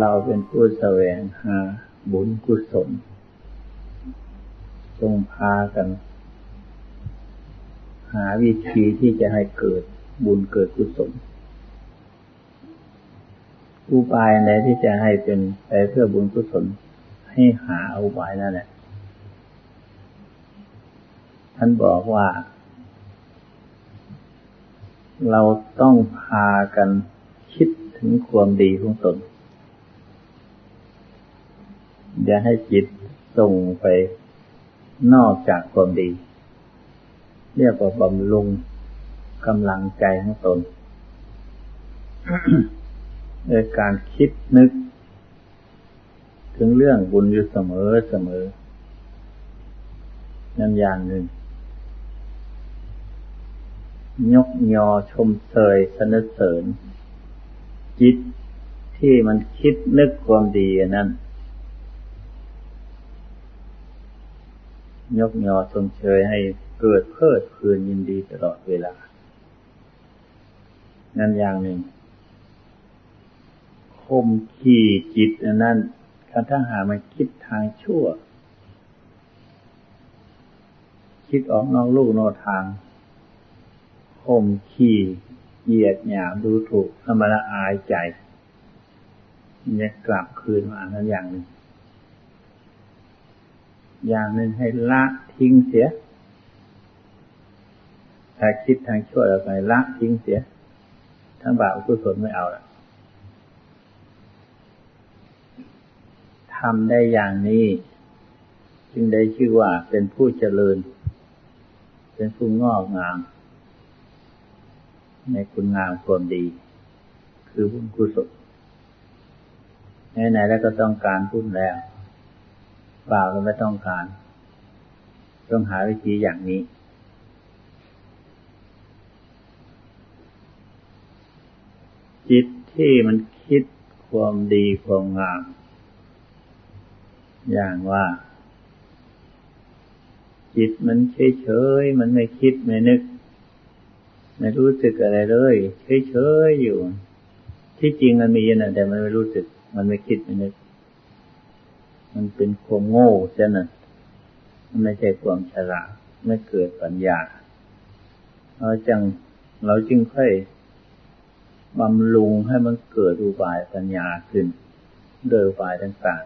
เราเป็นผู้แสวงหาบุญกุศลจงพากัน หาวิธีที่จะให้เกิดบุญเกิดกุศลอุบายไหนที่จะให้เป็นไปเพื่อบุญกุศลให้หาอุบายนั่นแหละท่านบอกว่า เราต้องพากันคิดถึงความดีของตน อย่าให้จิตส่งไปนอกจากความดี เรียกว่าบำรุงกำลังใจของตนโดยการคิดนึก ถึงเรื่องบุญอยู่เสมอเสมอนั่นอย่างหนึ่ง ยกยอชมเชยสนเสริญ จิตที่มันคิดนึกความดีนั้น ยกยอชมเชยให้เกิดเพิดคืนยินดีตลอดเวลา นั่นอย่างหนึ่งคมขี่จิตนั้นการถ้าหามันคิดทางชั่ว คิดออกนอกลูกนอกทางคมขี่เหยียดหยามดูถูกธรรมละอายใจเนี่ยกลับคืนมาทั้งอย่างหนึ่ง อย่างหนึ่งให้ละทิ้งเสียถ้าคิดทางชั่วเราไปละทิ้งเสีย ทั้งบาปกุศลไม่เอาละทำได้อย่างนี้ จึงได้ชื่อว่าเป็นผู้เจริญ เป็นผู้งอกงาม ในคุณงามความดี คือบุญกุศลไหนๆแล้วก็ต้องการบุญแล้ว บาปก็ไม่ต้องการ ต้องหาวิธีอย่างนี้ จิตที่มันคิดความดีความงาม อย่างว่า จิตมันเฉยๆ มันไม่คิดไม่นึก ไม่รู้สึกอะไรเลยเฉยๆอยู่ ที่จริงมันมีนะแต่มันไม่รู้สึก มันไม่คิดไม่นึก มันเป็นความโง่เช่นนั้นมันไม่ใช่ความฉลาดไม่เกิดปัญญาเราจึงเราจึงค่อยบำรุงให้มันเกิดอุบายปัญญาขึ้น โดยอุบายต่าง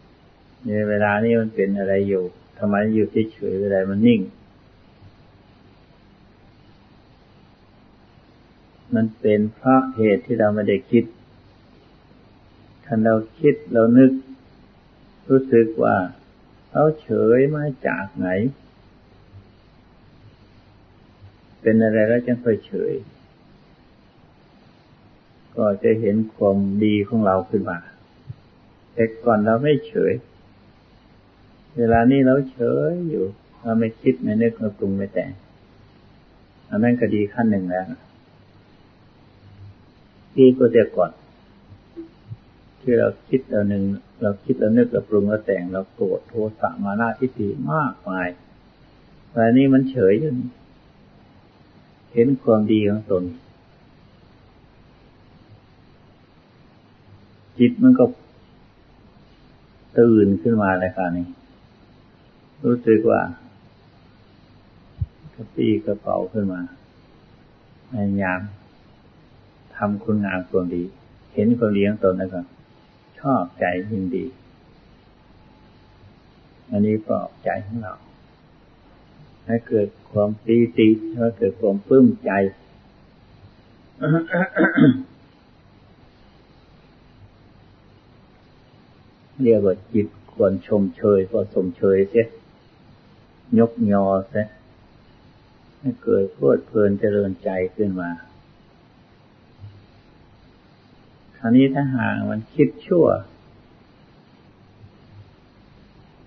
ๆ ในเวลานี้มันเป็นอะไรอยู่ทำไมอยู่เฉยๆเวลามันนิ่ง มันเป็นเพราะเหตุที่เราไม่ได้คิด ถ้าเราคิดเรานึก รู้สึกว่าเขาเฉยมาจากไหน เป็นอะไรแล้วจึงค่อยเฉย ก็จะเห็นความดีของเราขึ้นมาแต่ก่อนเราไม่เฉย เวลานี้เราเฉยอยู่ เราไม่คิดไม่นึกไม่ปรุงไม่แต่งอันนั้นก็ดีขั้นหนึ่งแล้วดีก็จะก่อน ที่เราคิดเราหนึ่งเราคิดเรานึกเราปรุงเราแต่งเราโกรธโทสะมานาทิฏฐิมากมายแต่นี้มันเฉยอยู่เห็นความดีของตน จิตมันก็ตื่นขึ้นมาเลยค่ะนี่รู้สึกว่ากระปี้กระเป๋าขึ้นมาพยายามทำคุณงามความดี เห็นความดีของตนนะครับ ชอบใจยินดี อันนี้ปลอบใจของเรา ให้เกิดความปีติให้เกิดความปลื้มใจเรียกว่าจิตควรชมเชยก็สมเชยเสียยกยอเสียให้เกิดเพลิดเพลินเจริญใจขึ้นมา คราวนี้ถ้าหากมันคิดชั่ว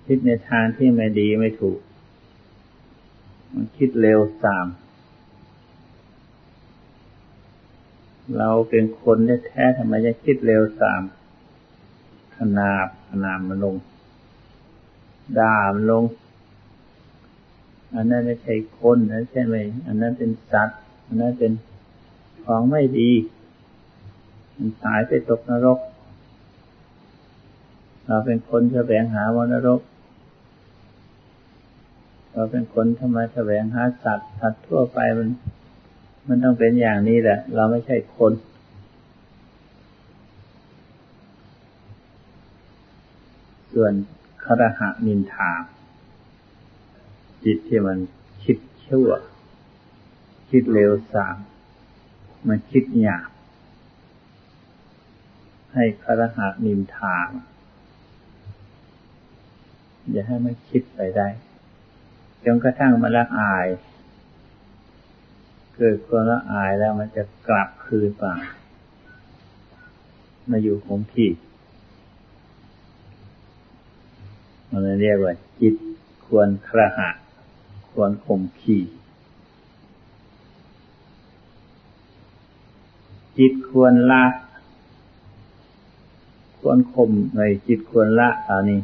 คิดในทางที่ไม่ดีไม่ถูก มันคิดเร็วสาม เราเป็นคนแท้ๆทำไมจะคิดเร็วสามขนาบขนาบมันลง ด่ามันลง อันนั้นไม่ใช่คนนะใช่ไหม อันนั้นเป็นสัตว์ อันนั้นเป็นของไม่ดี มันตายไปตกนรก เราเป็นคนแสวงหาวนรก เราเป็นคนทำไมแสวงหาสัตว์สัตว์ทั่วไปมัน มันต้องเป็นอย่างนี้แหละ เราไม่ใช่คนส่วนคารหะนินทา จิตที่มันคิดชั่ว คิดเลวสามมันคิดหยาบ ให้คารหะนินทาอย่าให้มันคิดไปได้จนกระทั่งมันละอาย เกิดความละอายแล้วมันจะกลับคืนมามาอยู่คงที่มันเรียกว่า จิตควรครหะ ควรข่มขีจิตควรละ ควรข่มในจิตควรละอันนี้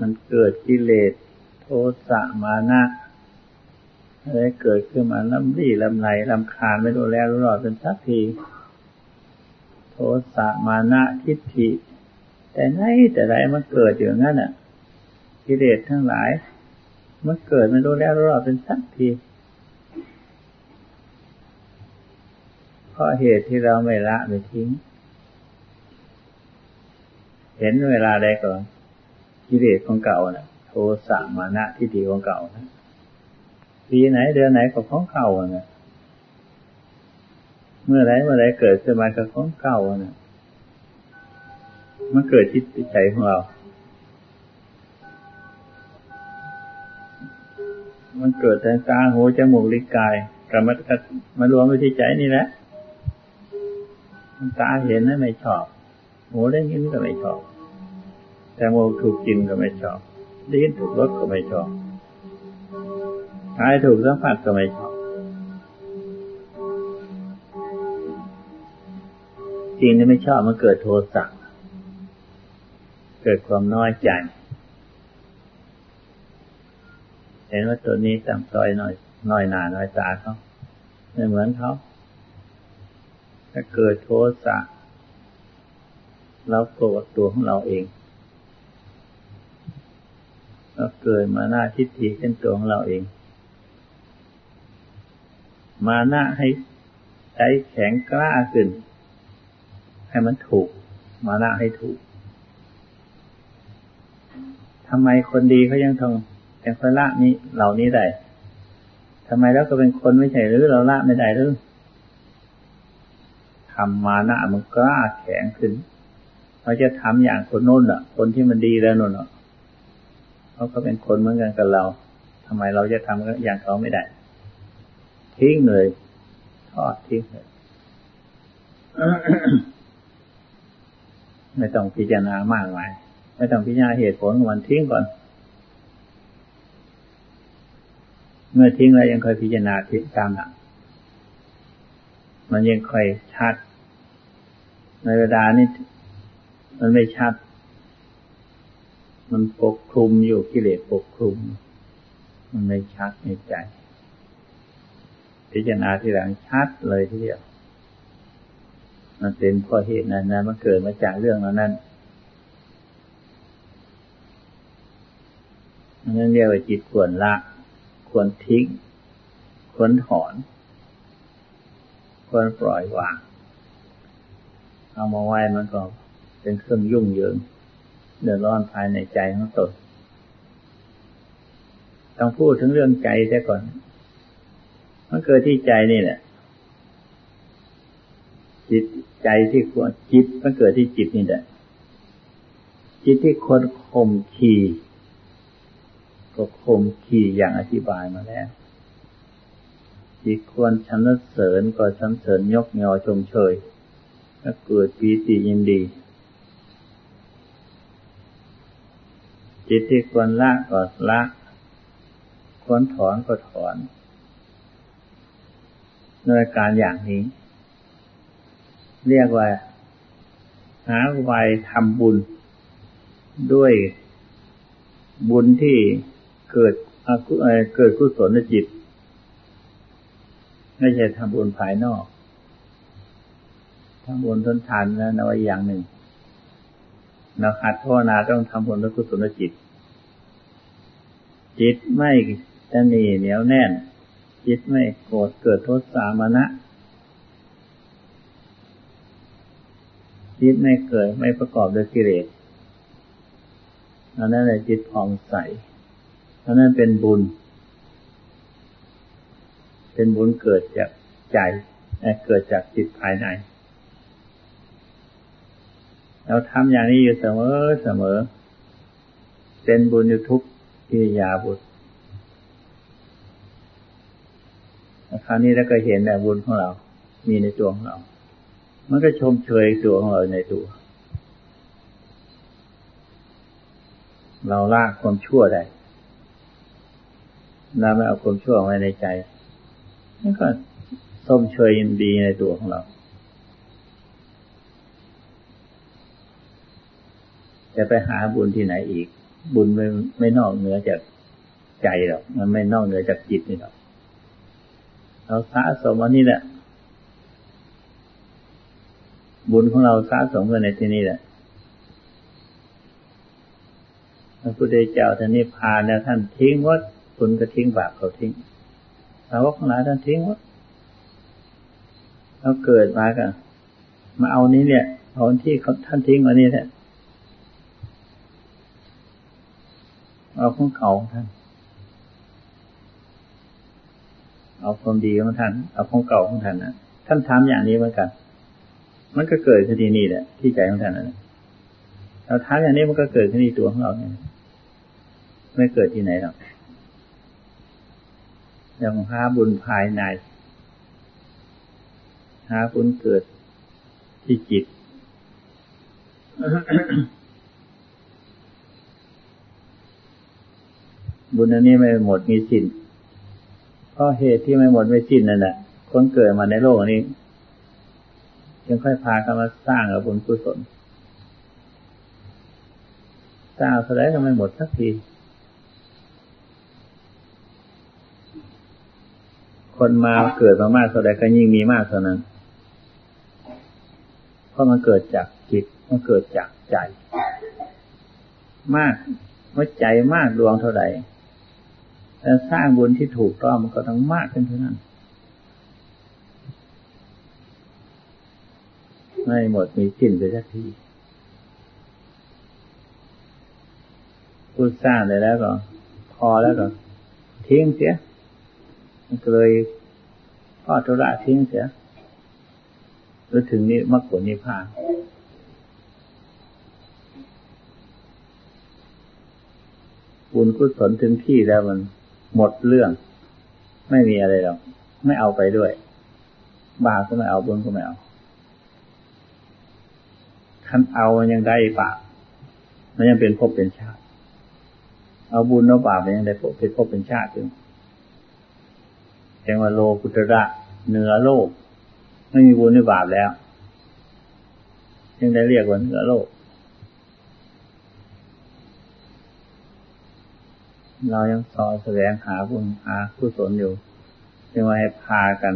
มันเกิดกิเลสโทสะมานะอะไรเกิดขึ้นมาลำรี่ลำไหลลำคาญไม่รู้แล้วรู้รอดเป็นสักที โทสะมานะทิฏฐิ แต่ไหนแต่ไรมันเกิดอยู่งั้นอะกิเลสทั้งหลาย มันเกิดไม่รู้แล้วรู้รอดเป็นสักที เพราะเหตุที่เราไม่ละไม่ทิ้ง เห็นเวลาใดก่อนกิเลสของเก่านะ่ะ โทสะมานะที่ดีของเก่านะปีไหนเดือนไหนก็ของเก่านะเมื่อไรเมื่อไรเกิดขึ้นมาก็ของเก่านะมันเกิดจิตใจของเรา มันเกิดทางตาหูจมูกลิ้นกายกรรมมันมารวมไว้ที่ใจนี่แหละ ตาเห็นนั้นไม่ชอบ หูได้ยินก็ไม่ชอบ แต่โมถูกกินก็ไม่ชอบลิ้ยินถูกรสก็ไม่ชอบกายถูกสัมผัสก็ไม่ชอบจริงที่ไม่ชอบมันเกิดโทสะเกิดความน้อยใจ เห็นว่าตัวนี้ต่ำต้อยน้อยน้อยหนาน้อยตาเขาไม่เหมือนเขา ถ้าเกิดโทสะเราโกรธตัวของเราเองก็เกิดมาหน้าทิฏฐิเป็นตัวของเราเอง มาหน้าให้ใจแข็งกล้าขึ้น ให้มันถูก มาหน้าให้ถูกทำไมคนดีเขายังทองแต่คนละนี้เหล่านี้ได้ทำไมแล้วก็เป็นคนไม่ใช่หรือเราละไม่ได้หรือ ทำมาหน้ามันกล้าแข็งขึ้นเราจะทำอย่างคนโน้นอะ คนที่มันดีแล้วโน้นอะเขาก็เป็นคนเหมือนกันกับเราทำไมเราจะทำอย่างเขาไม่ได้ ทิ้งเลยทอดทิ้งเลยไม่ต้องพิจารณามากมาย ไม่ต้องพิจารณาเหตุผลของมันทิ้งก่อน เมื่อทิ้งแล้วยังเคยพิจารณาทิตามหลัง มันยังค่อยชัด ในเวลานี้มันไม่ชัด มันปกคลุมอยู่กิเลสปกคลุม มันไม่ชัดในใจพิจารณาที่หลังชัดเลยทีเดียว มันเป็นเพราะเหตุนั้นนะมันเกิดมาจากเรื่องนั้นนั่นเรียกว่าจิตควรละ ควรทิ้ง ควรถอน ควรปล่อยวาง เอามาไว้มันก็เป็นเครื่องยุ่งเหยิงเดือดร้อนภายในใจของตนต้องพูดถึงเรื่องใจแค่ก่อน มันเกิดที่ใจนี่แหละ จิตใจที่ควรจิตมันเกิดที่จิตนี่แหละ จิตที่คนข่มขีก็ข่มขีอย่างอธิบายมาแล้ว จิตควรชันเสริญก็ชันเสริญยกยอชมเชยถ้าเกิดปีติยินดี จิตที่ควรละก็ละควรถอนก็ถอนโดยการอย่างนี้ เรียกว่า หาวัยทำบุญ ด้วยบุญที่เกิดเกิดกุศลจิต ไม่ใช่ทำบุญภายนอกทำบุญทนทานนะนวัยอย่างหนึ่งเราขัดภาวนาต้องทำบุญด้วยกุศลจิต จิตไม่จะหนีเหนียวแน่น จิตไม่โกรธเกิดโทษสามณะจิตไม่เกิดไม่ประกอบด้วยกิเลสอันนั้นแหละจิตผ่องใสอันนั้นเป็นบุญ เป็นบุญเกิดจากใจเกิดจากจิตภายใน เราทำอย่างนี้อยู่เสมอเสมอ เป็นบุญอยู่ทุกกิริยาบุญคราวนี้แล้วก็เห็นแต่บุญของเรา มีในตัวของเรา มันก็ชมเชยตัวของเราในตัว เราละความชั่วได้เราไม่เอาความชั่วไว้ในใจ นั่นก็ส้มเชยยินดีในตัวของเรา จะไปหาบุญที่ไหนอีก บุญไม่ไม่นอกเหนือจากใจหรอก มันไม่นอกเหนือจากจิตนี่หรอก เราสะสมอันนี้แหละ บุญของเราสะสมกันในที่นี้แหละพระพุทธเจ้าท่านนิพพานแล้วท่านทิ้งวัดคุณก็ทิ้งบาปเขาทิ้งาวกของหลายท่านทิ้งวัดเราเกิดมากันมาเอานี้เนี่ยเอาที่เขาท่านทิ้งวันนี้แหละเอาของเก่าของท่าน เอาความดีของท่าน เอาของเก่าของท่านนะท่านทำอย่างนี้เหมือนกัน มันก็เกิดขึ้นที่นี่แหละ ที่ใจของท่านนะเราทำอย่างนี้มันก็เกิดขึ้นที่ตัวของเราเนี่ยไม่เกิดที่ไหนหรอก ยังหาบุญภายใน หาบุญเกิดที่จิต บุญอันนี้ไม่หมดมีสิ้นเพราะเหตุที่ไม่หมดไม่สิ้นนั่นแหละคนเกิดมาในโลกนี้จึงค่อยพากันมาสร้างกับบุญกุศลสร้างแสดงก็ไม่หมดสักที คนมาเกิดมามากเท่าใดก็ยิ่งมีมากเท่านั้น เพราะมันเกิดจากจิต มันเกิดจากใจ มากเมื่อใจมากดวงเท่าใดแล้วสร้างบุญที่ถูกต้องมันก็ต้องมากขึ้นเท่านั้น ไม่หมดมีสิ้นไปสักทีพูดสร้างเลยแล้วก็ พอแล้วก็ทิ้งเสีย เลยทอดทุระทิ้งเสียหรือถึงนี้มรรคผลนิพพานบุญกุศลถึงที่แล้วมันหมดเรื่อง ไม่มีอะไรหรอกไม่เอาไปด้วย บาปก็ไม่เอาบุญก็ไม่เอาท่านเอามันยังได้บาปมันยังเป็นภพเป็นชาติ เอาบุญเอาบาปมันยังได้ภพเป็นภพเป็นชาติอยู่ แงว่าโลกุตระเหนือโลก ไม่มีบุญไม่บาปแล้วยังได้เรียกว่าเหนือโลก เรายังสอแสวงหาบุญหาผู้สนอยู่จึงว่าให้พากัน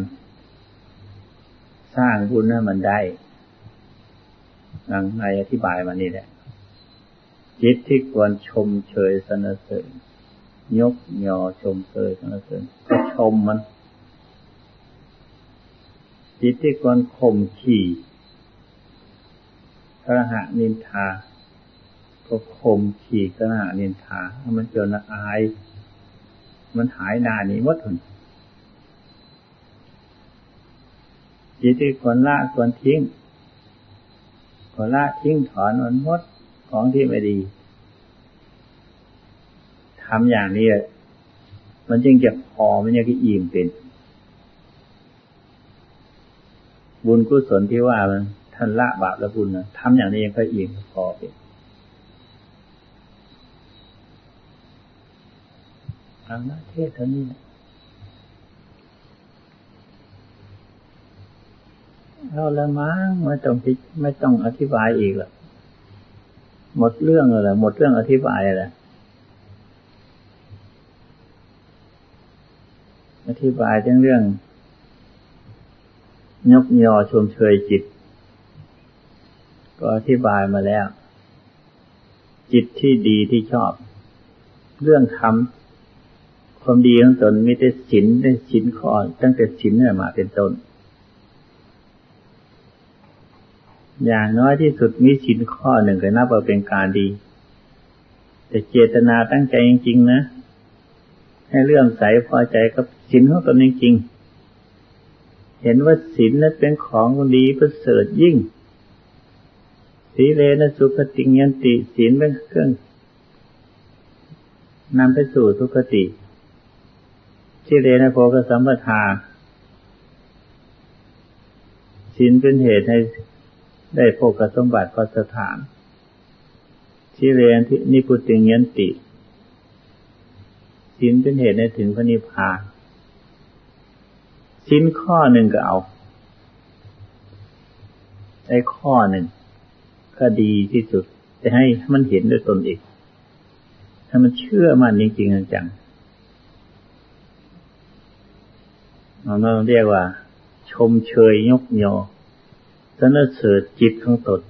สร้างบุญให้มันได้ดังในอธิบายมานี่แหละจิตที่ควรชมเชยสนเสริญยกยอชมเชยสนเสริญก็ชมมัน จิตที่ควรข่มขี่กระหะนินทา ก็ข่มขี่กระหะนินทาให้มันเจอละอาย มันหายนานี้วัดทุนจิตที่ควรละควรทิ้งควรละทิ้งถอนมันหมดของที่ไม่ดีทำอย่างนี้มันจึงจะพอมันยังจะอิ่มเป็น บุญกุศลที่ว่ามันท่านละบาปและบุญนะทำอย่างนี้ยังก็อิ่มพอเป็นทางนาเทศเท่านี้เราละมั้งไม่ต้องไม่ต้องอธิบายอีกหรอกหมดเรื่องเลยหมดเรื่องอธิบายเลยอธิบายเรื่อง ยกยอชมเชยจิต ก็อธิบายมาแล้ว จิตที่ดีที่ชอบ เรื่องทำความดีของตนมีแต่ศีลได้ศีลข้อตั้งแต่ศีลเนี่ยมาเป็นต้น อย่างน้อยที่สุดมีศีลข้อหนึ่งก็นับว่าเป็นการดี แต่เจตนาตั้งใจจริงๆนะ ให้เรื่องใสพอใจกับศีลของตนจริงๆ เห็นว่าศีลนั้นเป็นของดีประเสริฐยิ่งสีเลนะสุขติยันติศีลเป็นเครื่องนำไปสู่สุขติสีเลนะโภกสัมปทาศีลเป็นเหตุให้ได้โภกสมบัติพสถานสีเลนที่นิพุติยันติศีลเป็นเหตุให้ถึงพระนิพพาน ชิ้นข้อหนึ่งก็เอาไอ้ข้อหนึ่งก็ดีที่สุดจะให้มันเห็นด้วยตนเองให้มันเชื่อมันจริงๆจังเราเรียกว่า ชมเชยยกยอสนเสริจิตของตน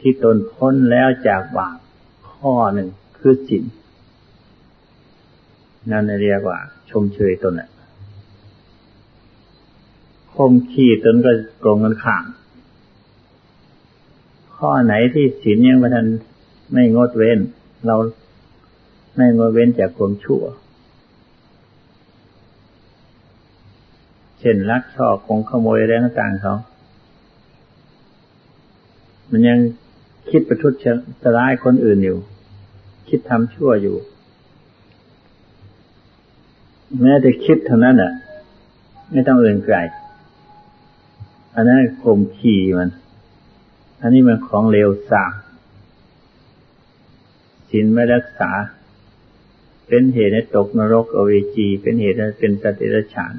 ที่ตนพ้นแล้วจากบาปข้อหนึ่งคือจิตนั่นเรียกว่า ชมเชยตนอะ คมขีดตนก็ตรงกันข้ามข้อไหนที่ศีลยังไม่ทันไม่งดเว้น เราไม่งดเว้นจากความชั่ว เช่นลักชอบคงขโมยอะไรต่างๆเขามันยังคิดประทุษร้ายคนอื่นอยู่ คิดทำชั่วอยู่ แม้แต่คิดเท่านั้นอะ ไม่ต้องอื่นไกล อันนั้นข่มขี่มัน อันนี้มันของเลวสามศีลไม่รักษา เป็นเหตุให้ตกนรกอเวจี เป็นเหตุให้เป็นสัตว์เดรัจฉาน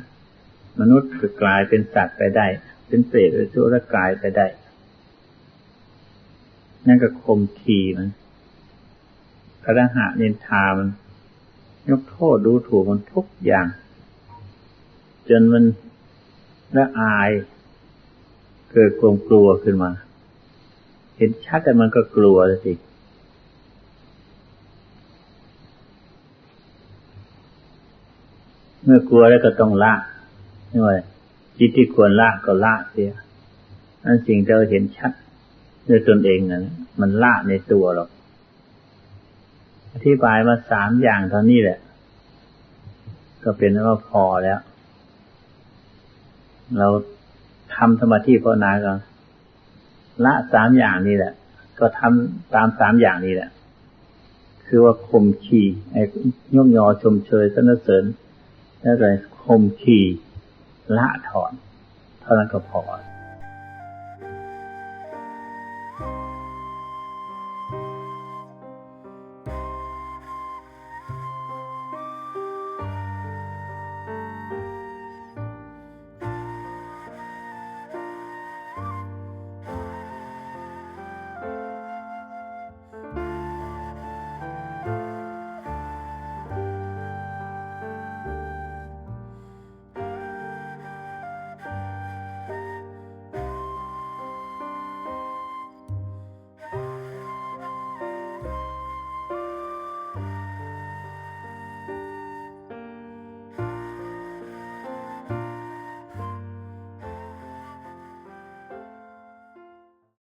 มนุษย์กลายเป็นสัตว์ไปได้ เป็นเปรตหรือชั่วละกายไปได้ นั่นก็ข่มขี่มันกระหะเนินทามัน ยกโทษดูถูกมันทุกอย่าง จนมันละอาย เกิดความกลัวขึ้นมา เห็นชัดแต่มันก็กลัวสิเมื่อกลัวแล้วก็ต้องละนี่ว่าจิตที่ควรละก็ละเสียนั่นสิ่งที่เราเห็นชัดด้วยตนเองนั้นมันละในตัวหรอกอธิบายมาสามอย่างเท่านี้แหละ ก็เป็นว่าพอแล้ว เรา ทำสมาธิภาวนาก็ละสามอย่างนี้แหละ ก็ทำตามสามอย่างนี้แหละ คือว่าข่มขีไอ้ยกยอชมเชยสนเสริญแล้วก็ข่มขีละถอน เท่านั้นก็พอ